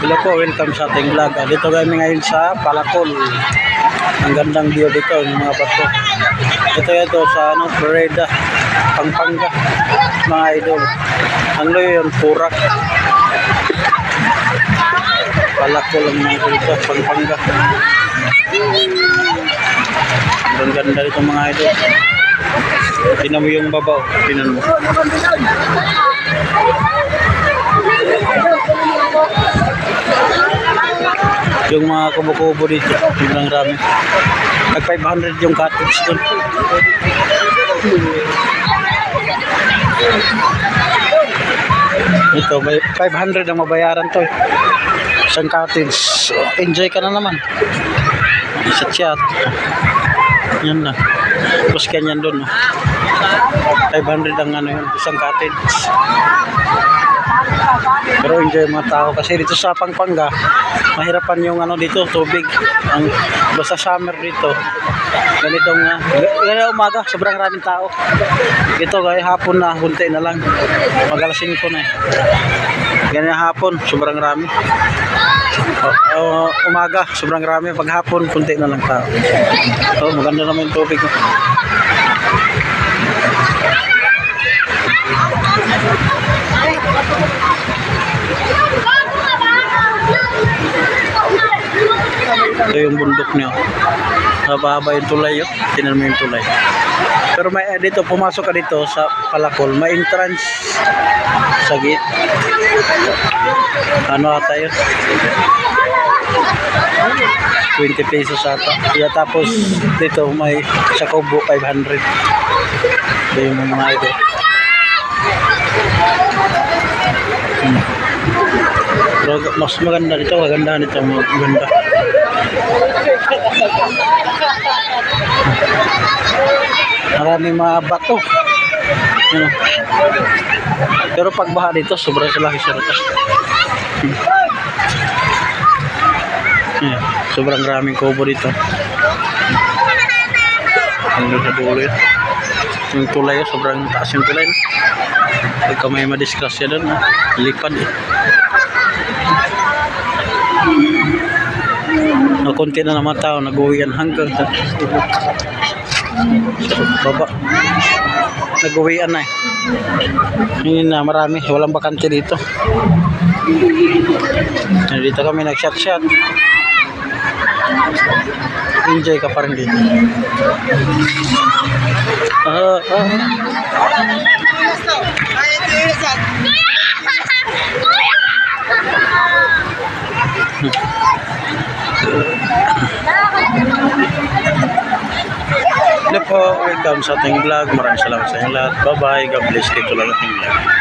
Hello po, welcome sa ating vlog. Ah, Dito kami ngayon sa Palacol. Ang gandang view dito, yung mga bato. Ito ito sa ano, Florida, Pampanga, mga idol. Ang loyo yun, Purak. Palacol ang mga dito, Pampanga. Ang ganda dito mga idol. Tinan mo yung babaw, tinan mo. Yung mga kubo-kubo dito, sobrang rami. Nag 500 yung cottage doon. Ito, may 500 ang mabayaran to. eh. Isang cottage. Enjoy ka na naman. Sa chat. Yan na. Tapos kanyan doon. oh. 500 ang ano yun, isang cottage. Pero enjoy mga tao kasi dito sa Pampanga, mahirapan yung ano dito, tubig. Ang basta summer dito. Ganitong uh, ganito umaga, sobrang raming tao. Ito kaya hapon na, hunti na lang. Magalasin ko na eh. Ganyan hapon, sobrang rami. O, umaga, sobrang rami. Pag hapon, kunti na lang tao. Oh, maganda naman yung tubig. Yung bundok niyo. Haba-haba yung tulay yun. Tinan mo yung tulay. Pero may eh, dito, pumasok ka dito sa Palacol. May entrance sa gate. Ano ata yun? 20 pesos ata. Kaya tapos dito may sa Kubo 500. Ito yung mga ito. Hmm. Mas maganda dito, maganda nito, maganda. Maraming mga bato. Ano? Pero pag baha dito, sobrang laki siya rito. Ayan, sobrang raming kubo dito. Hanggang sa dulo yun. Yung tulay, sobrang taas yung tulay. No? Pagka may madisgrasya doon, no? lipad eh. Konti na naman tao, nag-uwi yan hanggang sa baba. Nag-uwian na eh. Yun na, marami. Walang bakante dito. Dito kami nag-shot-shot. Enjoy ka pa rin dito. Ah, ah. Hello po, welcome sa ating vlog. Maraming salamat sa inyong lahat. Bye-bye. God bless kayo lang ating vlog.